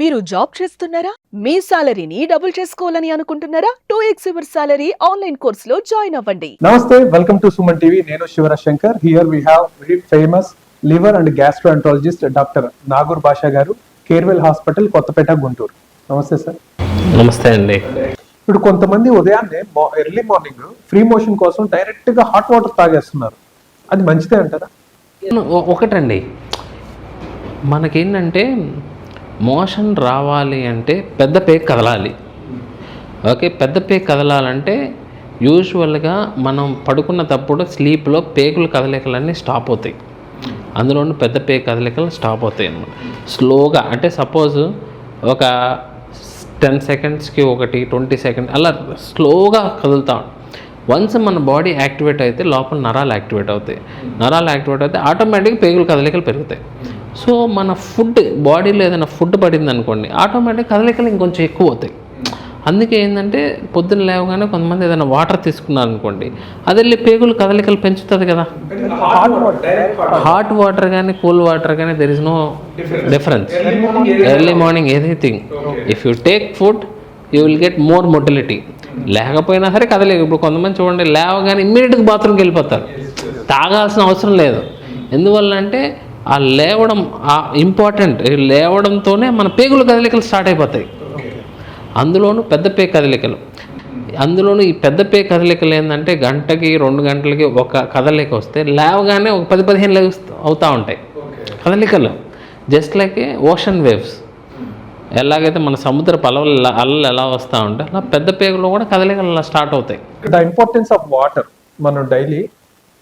మీరు జాబ్ చేస్తున్నారా? మీ సాలరీని డబుల్ చేసుకోవాలని అనుకుంటున్నారా? Two X your salary online కోర్సులో జాయిన్ అవ్వండి. నమస్తే వెల్కమ్ టు సుమన్ టీవీ. నేను Shivaraj Shankar here we have very famous liver and gastroenterologist doctor Nagoor Basha garu Carewell hospital Kothapeta Guntur. నమస్తే సార్. నమస్తే అండి. ఇప్పుడు కొంతమంది ఉదయాన్నే ఎర్లీ మార్నింగ్ ఫ్రీ మోషన్ కోసం డైరెక్ట్గా హాట్ వాటర్ తాగేస్తున్నారు. అది మంచిదే అంటారా? ఒకటండి. మనకేంటంటే మోషన్ రావాలి అంటే పెద్ద పేక్ కదలాలి. ఓకే పెద్ద పేక్ కదలాలంటే యూజువల్గా మనం పడుకున్నప్పుడు స్లీప్లో పేగులు కదలికలన్నీ స్టాప్ అవుతాయి. అందులోని పెద్ద పేక్ కదలికలు స్టాప్ అవుతాయి అనమాట స్లోగా అంటే సపోజ్ ఒక టెన్ సెకండ్స్కి ఒకటి ట్వంటీ సెకండ్స్ అలా స్లోగా కదులుతాం వన్స్ మన బాడీ యాక్టివేట్ అయితే లోపల నరాలు యాక్టివేట్ అవుతాయి. నరాలు యాక్టివేట్ అయితే ఆటోమేటిక్గా పేగుల కదలికలు పెరుగుతాయి. సో మన ఫుడ్ బాడీలో ఏదైనా ఫుడ్ పడింది అనుకోండి ఆటోమేటిక్ కదలికలు ఇంకొంచెం ఎక్కువ అవుతాయి. అందుకే ఏంటంటే పొద్దున్న లేవగానే కొంతమంది ఏదైనా వాటర్ తీసుకున్నారు అనుకోండి అది వెళ్ళి పేగులు కదలికలు పెంచుతుంది కదా. హాట్ వాటర్ హాట్ వాటర్ కానీ కూల్ వాటర్ కానీ there is no difference early morning anything if you take food you will get more motility లేకపోయినా సరే కదలేదు ఇప్పుడు కొంతమంది చూడండి లేవగానే ఇమ్మీడియట్గా బాత్రూమ్కి వెళ్ళిపోతారు. తాగాల్సిన అవసరం లేదు. ఎందువల్ల అంటే ఆ లేవడం ఆ ఇంపార్టెంట్ లేవడంతోనే మన పేగుల కదలికలు స్టార్ట్ అయిపోతాయి. అందులోనూ పెద్ద పే కదలికలు. అందులోనూ ఈ పెద్ద పే కదలికలు ఏంటంటే గంటకి రెండు గంటలకి ఒక కదలిక వస్తే లేవగానే ఒక పది పదిహేను లేవు అవుతూ ఉంటాయి. కదలికలు. జస్ట్ లైక్ ఓషన్ వేవ్స్ ఎలాగైతే మన సముద్ర పలవలు అల్లలు ఎలా వస్తూ ఉంటాయి అలా పెద్ద పేగులో కూడా కదలికలు అలా స్టార్ట్ అవుతాయి. ద ఇంపార్టెన్స్ ఆఫ్ వాటర్ మనం డైలీ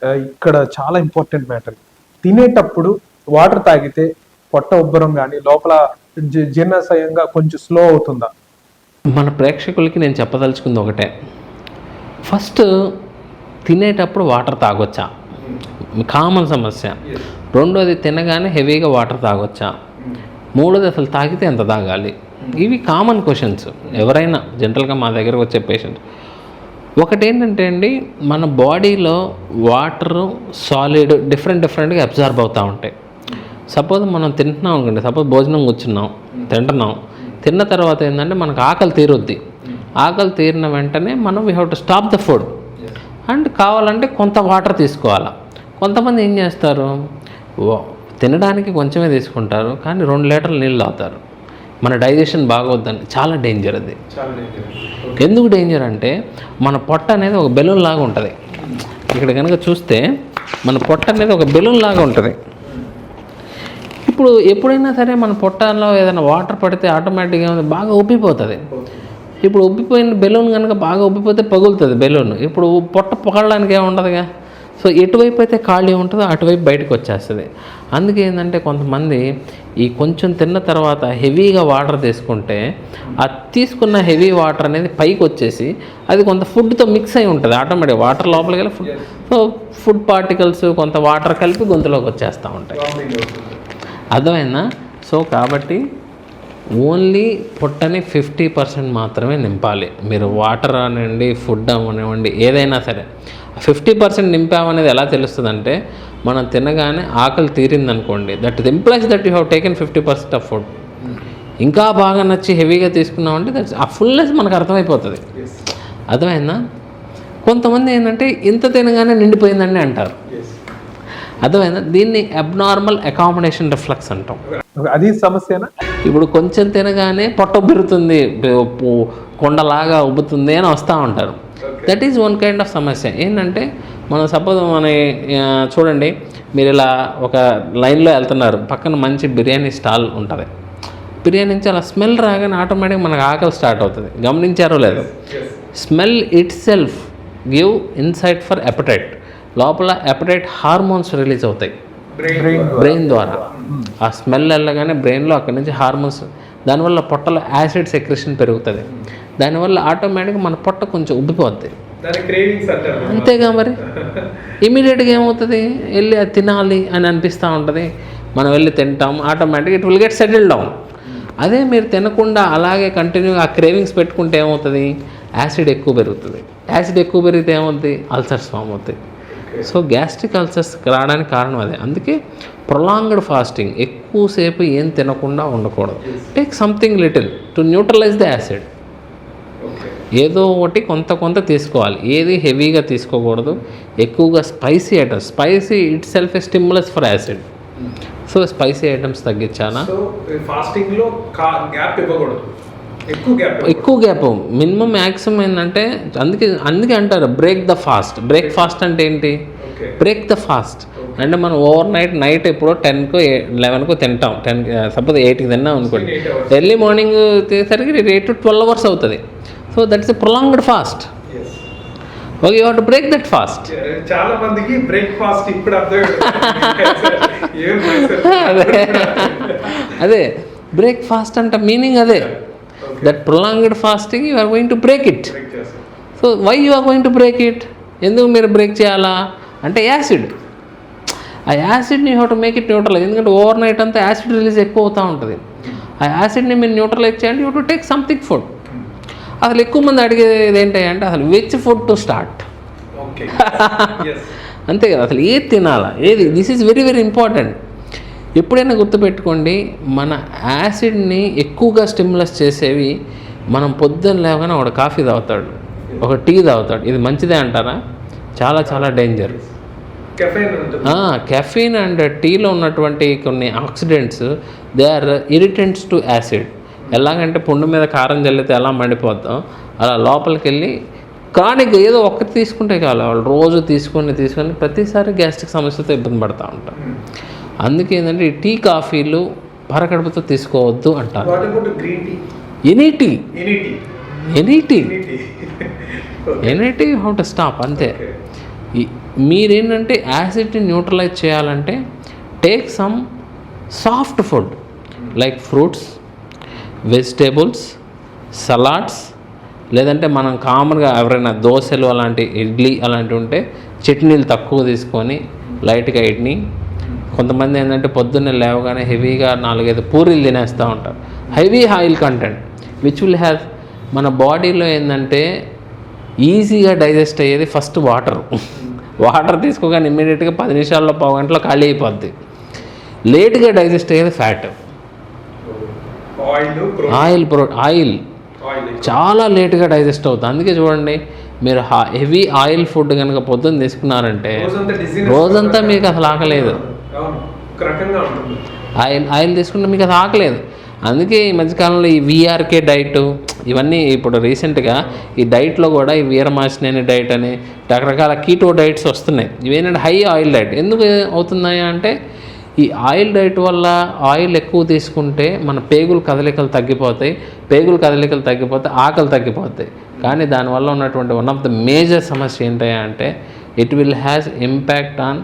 uh, ఇక్కడ చాలా ఇంపార్టెంట్ మ్యాటర్ తినేటప్పుడు వాటర్ తాగితే పొట్ట ఉబ్బరం కానీ లోపల జీర్ణశయంగా కొంచెం స్లో అవుతుందా? మన ప్రేక్షకులకి నేను చెప్పదలుచుకుంది ఒకటే. ఫస్ట్ తినేటప్పుడు వాటర్ తాగొచ్చా? కామన్ సమస్య. రెండోది తినగానే హెవీగా వాటర్ తాగొచ్చా? మూడోది అసలు తాగితే ఎంత తాగాలి? ఇవి కామన్ క్వశ్చన్స్. ఎవరైనా జనరల్గా మా దగ్గరకు వచ్చే పేషెంట్. ఒకటి ఏంటంటే అండి మన బాడీలో వాటర్ సాలిడ్ డిఫరెంట్ డిఫరెంట్గా అబ్జర్బ్ అవుతూ ఉంటాయి. సపోజ్ మనం తింటున్నాం అనుకోండి సపోజ్ భోజనం కూర్చున్నాం తింటున్నాం. తిన్న తర్వాత ఏంటంటే మనకు ఆకలి తీరుద్ది. ఆకలి తీరిన వెంటనే మనం we have to stop the food and కావాలంటే కొంత వాటర్ తీసుకోవాలా. కొంతమంది ఏం చేస్తారు? తినడానికి కొంచెమే తీసుకుంటారు కానీ రెండు లీటర్లు నీళ్ళు తాగుతారు. మన డైజెషన్ బాగోద్దని చాలా డేంజర్ అది. ఎందుకు డేంజర్ అంటే మన పొట్ట అనేది ఒక బెలూన్ లాగా ఉంటుంది. ఇక్కడ కనుక చూస్తే మన పొట్ట అనేది ఒక బెలూన్ లాగా ఉంటుంది. ఇప్పుడు ఎప్పుడైనా సరే మన పొట్టలో ఏదైనా వాటర్ పడితే ఆటోమేటిక్గా బాగా ఉబ్బిపోతుంది. ఇప్పుడు ఉబ్బిపోయిన బెలూన్ కనుక బాగా ఉబ్బిపోతే పగులుతుంది బెలూన్. ఇప్పుడు పొట్ట పొగడడానికి ఏమి ఉండదుగా సో ఎటువైపు అయితే ఖాళీ ఉంటుందో అటువైపు బయటకు వచ్చేస్తుంది. అందుకే ఏంటంటే కొంతమంది ఈ కొంచెం తిన్న తర్వాత హెవీగా వాటర్ తీసుకుంటే ఆ తీసుకున్న హెవీ వాటర్ అనేది పైకి వచ్చేసి అది కొంత ఫుడ్తో మిక్స్ అయి ఉంటుంది. ఆటోమేటిక్ వాటర్ లోపలికి వెళ్ళి ఫుడ్ సో ఫుడ్ పార్టికల్స్ కొంత వాటర్ కలిపి గొంతులోకి వచ్చేస్తూ ఉంటాయి. అర్థమైందా? సో కాబట్టి ఓన్లీ పొట్టని ఫిఫ్టీ పర్సెంట్ మాత్రమే నింపాలి. మీరు వాటర్ అనండి ఫుడ్ అవనివ్వండి ఏదైనా సరే. ఫిఫ్టీ పర్సెంట్ నింపామనేది ఎలా తెలుస్తుందంటే మనం తినగానే ఆకలి తీరిందనుకోండి that implies that you have taken fifty percent of food. ఇంకా బాగా నచ్చి హెవీగా తీసుకున్నామంటే దట్స్ ఆ ఫుల్నెస్ మనకు అర్థమైపోతుంది. అర్థమైందా? కొంతమంది ఏంటంటే ఇంత తినగానే నిండిపోయిందండి అంటారు. అర్థమైందా? దీన్ని అబ్నార్మల్ అకామిడేషన్ రిఫ్లెక్స్ అంటాం. అది సమస్యనా? ఇప్పుడు కొంచెం తినగానే పొట్ట ఉబ్బిరుతుంది ఉప్పు- కొండలాగా ఉబ్బుతుంది అని వస్తూ ఉంటారు. That is one kind of సమస్య. ఏంటంటే మనం సపోజ్ మన చూడండి మీరు ఇలా ఒక లైన్లో వెళ్తున్నారు. పక్కన మంచి బిర్యానీ స్టాల్ ఉంటుంది. బిర్యానీ నుంచి అలా స్మెల్ రాగానే ఆటోమేటిక్ మనకు ఆకలి స్టార్ట్ అవుతుంది. గమనించారో లేదు? Smell itself give insight for appetite లోపల ఎపటైట్ హార్మోన్స్ రిలీజ్ అవుతాయి. బ్రెయిన్ ద్వారా. ఆ స్మెల్ వెళ్ళగానే బ్రెయిన్లో అక్కడి నుంచి హార్మోన్స్ దానివల్ల పొట్టలో యాసిడ్ సెక్రెషన్ పెరుగుతుంది. దానివల్ల ఆటోమేటిక్గా మన పొట్ట కొంచెం ఉబ్బిపోద్ది. అంతేగా మరి? ఇమీడియట్గా ఏమవుతుంది? వెళ్ళి అది తినాలి అని అనిపిస్తూ ఉంటుంది. మనం వెళ్ళి తింటాం automatic it will get settle down. అదే మీరు తినకుండా అలాగే కంటిన్యూగా ఆ క్రేవింగ్స్ పెట్టుకుంటే ఏమవుతుంది? యాసిడ్ ఎక్కువ పెరుగుతుంది. యాసిడ్ ఎక్కువ పెరిగితే ఏమవుతుంది అల్సర్స్ ఫామ్ అవుతాయి. సో గ్యాస్ట్రిక్ అల్సర్స్ రావడానికి కారణం అదే. అందుకే ప్రొలాంగ్డ్ ఫాస్టింగ్ ఎక్కువసేపు ఏం తినకుండా ఉండకూడదు. Take something little to neutralise the acid ఏదో ఒకటి కొంత కొంత తీసుకోవాలి. ఏది హెవీగా తీసుకోకూడదు. ఎక్కువగా spicy items spicy itself stimulus for acid so spicy items తగ్గించానా? So ఫాస్టింగ్లో గ్యాప్ ఇవ్వకూడదు. ఎక్కువ గ్యాప్ ఎక్కువ గ్యాప్ మినిమం మ్యాక్సిమం ఏంటంటే అందుకే అందుకే అంటారు break the fast break fast అంటే ఏంటి? బ్రేక్ ద ఫాస్ట్ అంటే మనం ఓవర్ నైట్ నైట్ ఎప్పుడో టెన్కో లెవెన్కో తింటాం. టెన్ సపోజ్ ఎయిట్కి తిన్నాం అనుకోండి. ఎర్లీ మార్నింగ్ తినేసరికి ఎయిట్ టు ట్వెల్వ్ అవర్స్ అవుతుంది. So that is a prolonged fast okay you to break that fast చాలా మందికి బ్రేక్ఫాస్ట్ ఇప్పుడు అర్థం ఏం అదే. అదే. బ్రేక్ ఫాస్ట్ అంట మీనింగ్ అదే. That prolonged fasting you are going to break it so why you are going to break it ఎందుకు మీరు బ్రేక్ చేయాలా? అంటే యాసిడ్ ఆ యాసిడ్ని you to make it neutralise ఎందుకంటే ఓవర్ నైట్ అంతా యాసిడ్ రిలీజ్ ఎక్కువ అవుతూ ఉంటుంది. ఆ యాసిడ్ని మీరు న్యూట్రలైజ్ చేయండి you to take something food అసలు ఎక్కువ మంది అడిగేది ఏంటి అంటే అసలు విచ్ ఫుడ్ టు స్టార్ట్ అంతే కదా అసలు ఏది తినాలా? ఏది? This is very very important ఎప్పుడైనా గుర్తుపెట్టుకోండి మన యాసిడ్ని ఎక్కువగా స్టిమ్యులస్ చేసేవి మనం పొద్దున్న లేవగానే ఒక కాఫీ తాగుతాడు ఒక టీ తాగుతాడు. ఇది మంచిదే అంటారా? చాలా చాలా డేంజర్. కెఫైన్ అండ్ టీలో ఉన్నటువంటి కొన్ని oxidants they are irritants to acid. ఎలాగంటే పుండు మీద కారం చల్లితే ఎలా మండిపోతాం? అలా లోపలికి వెళ్ళి క్రానిక్ ఏదో ఒక్కటి తీసుకుంటే కాదు వాళ్ళు రోజు తీసుకొని తీసుకొని ప్రతిసారి గ్యాస్ట్రిక్ సమస్యతో ఇబ్బంది పడుతూ ఉంటారు అందుకే ఏంటంటే టీ కాఫీలు పరకడుపుతో తీసుకోవద్దు అంటారు. Any tea. Any tea. Any tea. How to stop అంతే. మీరేంటంటే యాసిడ్ని న్యూట్రలైజ్ చేయాలంటే take some soft food like fruits vegetables salads లేదంటే మనం కామన్గా ఎవరైనా దోశలు అలాంటి ఇడ్లీ అలాంటివి ఉంటే చట్నీలు తక్కువ తీసుకొని లైట్గా ఇడ్లీ కొంతమంది ఏంటంటే పొద్దున్నే లేవగానే హెవీగా నాలుగైదు పూరీలు తినేస్తూ ఉంటారు. Heavy oil content which will have మన బాడీలో ఏంటంటే ఈజీగా డైజెస్ట్ అయ్యేది ఫస్ట్ వాటర్. వాటర్ తీసుకోగానే ఇమ్మీడియట్గా పది నిమిషాల్లో పావు గంటలో ఖాళీ అయిపోద్ది. లేట్గా డైజెస్ట్ అయ్యేది ఫ్యాట్. Oil pro oil. చాలా లేట్గా డైజెస్ట్ అవుతుంది. అందుకే చూడండి మీరు హెవీ ఆయిల్ ఫుడ్ కనుక పొద్దున్న తీసుకున్నారంటే రోజంతా మీకు అసలు ఆకలేదు. ఆయిల్ ఆయిల్ తీసుకుంటే మీకు అది ఆకలేదు. అందుకే ఈ మధ్యకాలంలో ఈ విఆర్కే డైట్ ఇవన్నీ ఇప్పుడు రీసెంట్గా ఈ డైట్లో కూడా ఈ వీరమాసినేని డైట్ అని రకరకాల కీటో డైట్స్ వస్తున్నాయి. ఇవేంటంటే హై ఆయిల్ డైట్. ఎందుకు అవుతున్నాయి అంటే ఈ ఆయిల్ డైట్ వల్ల ఆయిల్ ఎక్కువ తీసుకుంటే మన పేగులు కదలికలు తగ్గిపోతాయి పేగులు కదలికలు తగ్గిపోతే ఆకలి తగ్గిపోతాయి. కానీ దానివల్ల ఉన్నటువంటి వన్ ఆఫ్ ద మేజర్ సమస్య ఏంటంటే it will has impact on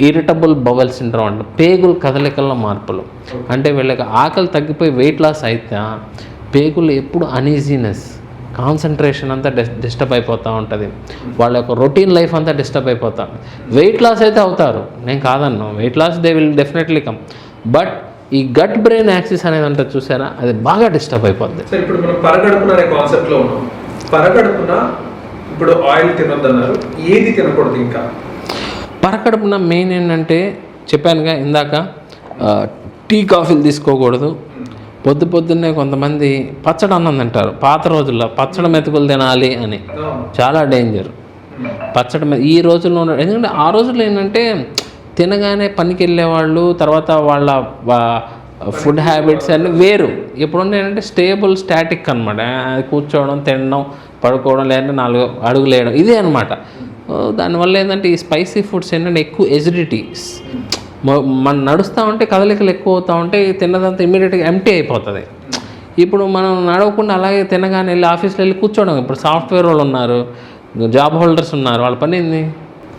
irritable bowel syndrome అంటే. పేగుల కదలికల్లో మార్పులు. అంటే వీళ్ళకి ఆకలి తగ్గిపోయి వెయిట్ లాస్ అయితే పేగులు ఎప్పుడు అనీజీనెస్ కాన్సన్ట్రేషన్ అంతా డిస్ డిస్టర్బ్ అయిపోతూ ఉంటుంది. వాళ్ళ యొక్క రొటీన్ లైఫ్ అంతా డిస్టర్బ్ అయిపోతా. వెయిట్ లాస్ అయితే అవుతారు. నేను కాదన్నా. Weight loss they will definitely come but ఈ గట్ బ్రెయిన్ యాక్సిస్ అనేది అంటే చూసారా? అది బాగా డిస్టర్బ్ అయిపోద్ది. ఇప్పుడు మనం పరగడుపున అనే ఉన్నాం. పరగడుపున ఇప్పుడు ఆయిల్ తినొద్దన్నారు. ఏది తినకూడదు ఇంకా? పరకడుపున మెయిన్ ఏంటంటే చెప్పానుగా ఇందాక టీ కాఫీలు తీసుకోకూడదు. పొద్దు పొద్దున్నే కొంతమంది పచ్చడి అన్నం తింటారు. పాత రోజుల్లో పచ్చడి మెతుకులు తినాలి అని. చాలా డేంజర్ పచ్చడి మె- ఈ రోజుల్లో ఉన్న ఎందుకంటే ఆ రోజుల్లో ఏంటంటే తినగానే పనికి వెళ్ళేవాళ్ళు తర్వాత వాళ్ళ ఫుడ్ హ్యాబిట్స్ అన్నీ వేరు. ఇప్పుడున్న ఏంటంటే స్టేబుల్ స్టాటిక్ అనమాట కూర్చోవడం తినడం పడుకోవడం లేదంటే నాలుగు అడుగులేయడం ఇదే అనమాట దానివల్ల ఏంటంటే ఈ స్పైసీ ఫుడ్స్ ఏంటంటే ఎక్కువ ఎసిడిటీస్ మనం నడుస్తూ ఉంటే కదలికలు ఎక్కువ అవుతూ ఉంటే తిన్నదంతా ఇమీడియట్గా ఎంటీ అయిపోతుంది. ఇప్పుడు మనం నడవకుండా అలాగే తినగానే వెళ్ళి ఆఫీస్లో వెళ్ళి కూర్చోవడం. ఇప్పుడు సాఫ్ట్వేర్ వాళ్ళు ఉన్నారు జాబ్ హోల్డర్స్ ఉన్నారు వాళ్ళ పని ఏంది?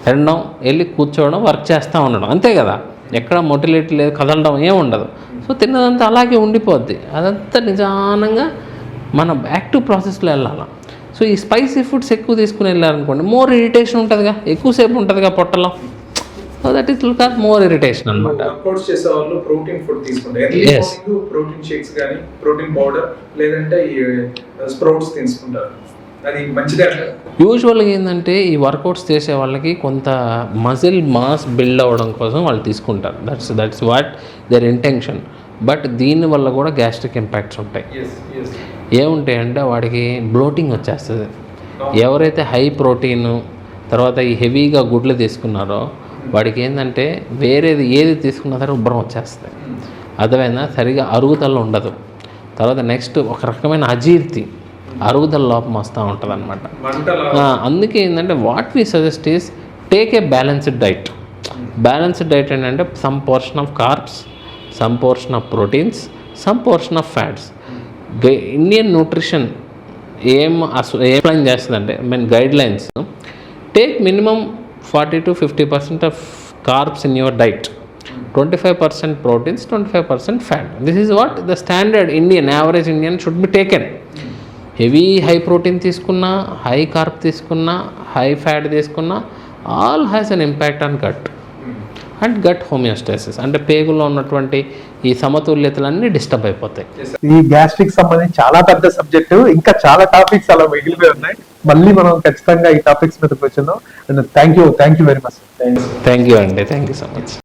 తినడం వెళ్ళి కూర్చోవడం వర్క్ చేస్తూ ఉండడం. అంతే కదా? ఎక్కడ మొటిలేట్ లేదు కదలడం ఏం ఉండదు. సో తిన్నదంతా అలాగే ఉండిపోద్ది. అదంతా నిజానంగా మన యాక్టివ్ ప్రాసెస్లో వెళ్ళాలి. సో ఈ స్పైసీ ఫుడ్స్ ఎక్కువ తీసుకుని వెళ్ళారనుకోండి మోర్ ఇరిటేషన్ ఉంటుందిగా. ఎక్కువసేపు ఉంటుందిగా పొట్టలో. So that is look more irritation అనమాట వర్కౌట్స్ చేసే వాళ్ళు ప్రోటీన్ ఫుడ్ తీసుకుంటారు early Yes. Morning protein shakes కానీ ప్రోటీన్ పౌడర్ లేదంటే ఈ స్ప్రౌట్స్ తీసుకుంటారు. అది మంచిదే యూజువల్గా ఏంటంటే ఈ వర్కౌట్స్ చేసే వాళ్ళకి కొంత మజిల్ మాస్ బిల్డ్ అవ్వడం కోసం వాళ్ళు తీసుకుంటారు. That's that's what their intention but దీనివల్ల కూడా గ్యాస్ట్రిక్ ఇంపాక్ట్స్ ఉంటాయి. ఏముంటాయి అంటే వాడికి బ్లోటింగ్ వచ్చేస్తుంది. ఎవరైతే హై ప్రోటీన్ తర్వాత ఈ హెవీగా గుడ్లు తీసుకున్నారో వాడికి ఏంటంటే వేరేది ఏది తీసుకున్నా సరే ఉబ్బరం వచ్చేస్తుంది. అర్థమైందా సరిగా అరుగుదల ఉండదు. తర్వాత నెక్స్ట్ ఒక రకమైన అజీర్తి అరుగుదల లోపం వస్తూ ఉంటుంది అనమాట అందుకే ఏంటంటే what we suggest is take a balanced diet. Balanced diet ఏంటంటే some portion of carbs some portion of proteins some portion of fats. Indian nutrition ఏం అసలు ఏం ప్లాన్ చేస్తుందంటే mean guidelines take minimum forty to fifty percent of carbs in your diet twenty five percent proteins twenty five percent fat this is what the standard Indian average Indian should be taken heavy high protein తీసుకున్నా high carb తీసుకున్నా high fat తీసుకున్నా all has an impact on cut and gut homeostasis అంటే పేగుల్లో ఉన్నటువంటి ఈ సమతుల్యతలన్నీ disturb అయిపోతాయి. ఈ gastric సంబంధించి చాలా పెద్ద సబ్జెక్ట్. ఇంకా చాలా టాపిక్స్ అలా మిగిలిపోయి ఉన్నాయి. మళ్ళీ మనం ఖచ్చితంగా ఈ టాపిక్స్ మీద కూర్చుందాం. And thank you thank you very much thank you అండి. Thank you so much